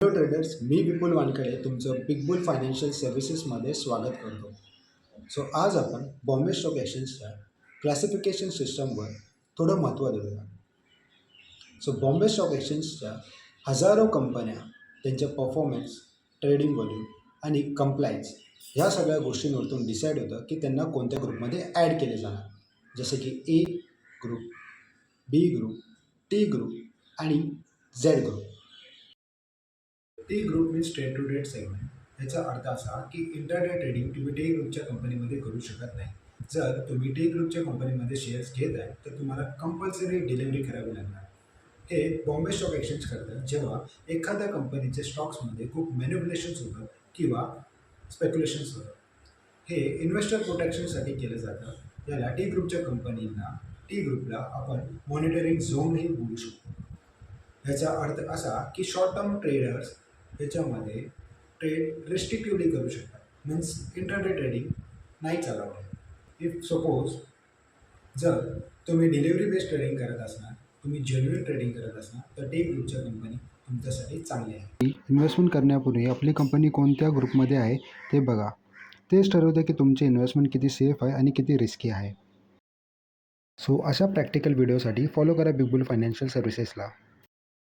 Hello traders मी विपुल वानकडे तुमचं big boule financial सर्व्हिसेसमध्ये स्वागत करतो. सो आज आपण बॉम्बे स्टॉक एक्सचेंजच्या क्लासिफिकेशन सिस्टमवर थोडं महत्त्व देऊया. सो बॉम्बे स्टॉक एक्सचेंजच्या हजारो कंपन्या त्यांच्या परफॉर्मन्स ट्रेडिंग व्हॉल्यूम आणि कंप्लायन्स ह्या सगळ्या गोष्टींवरतून डिसाईड होतं की त्यांना कोणत्या ग्रुपमध्ये ॲड केले जाणार. जसे की A group B group T group आणि Z group T group means trade to trade segment याचा अर्थ असा की इंटरनेट ट्रेडिंग तुम्ही टी ग्रुपच्या कंपनीमध्ये करू शकत नाही. जर तुम्ही टी ग्रुपच्या कंपनीमध्ये शेअर्स घेत आहे तर तुम्हाला कंपल्सरी डिलिव्हरी करावी लागणार. हे बॉम्बे स्टॉक एक्सचेंज करतात जेव्हा एखाद्या कंपनीचे स्टॉक्समध्ये खूप मॅन्युप्युलेशन्स होतात किंवा स्पेक्युलेशन्स होतं हे इन्व्हेस्टर प्रोटेक्शनसाठी केलं जातं. याला टी ग्रुपच्या कंपनींना टी ग्रुपला आपण मॉनिटरिंग झोनही बोलू शकतो. याचा अर्थ असा की शॉर्ट टर्म ट्रेडर्स ह्याच्यामध्ये ट्रेड रिस्ट्रिक्टिव्हली करू शकता मीन्स इंटरडे ट्रेडिंग नाही चालवणे इफ सपोज जर तुम्ही डिलिव्हरी बेस्ड ट्रेडिंग करत असणार तुम्ही जेन्युअन ट्रेडिंग करत असणार तर टी ग्रुपच्या कंपनी तुमच्यासाठी चांगली आहे. इन्व्हेस्टमेंट करण्यापूर्वी आपली कंपनी कोणत्या ग्रुपमध्ये आहे ते बघा. तेच ठरवते की तुमचे इन्व्हेस्टमेंट किती सेफ आहे आणि किती रिस्की आहे. सो अशा प्रॅक्टिकल व्हिडिओसाठी फॉलो करा बिगबुल फायनान्शियल सर्व्हिसेसला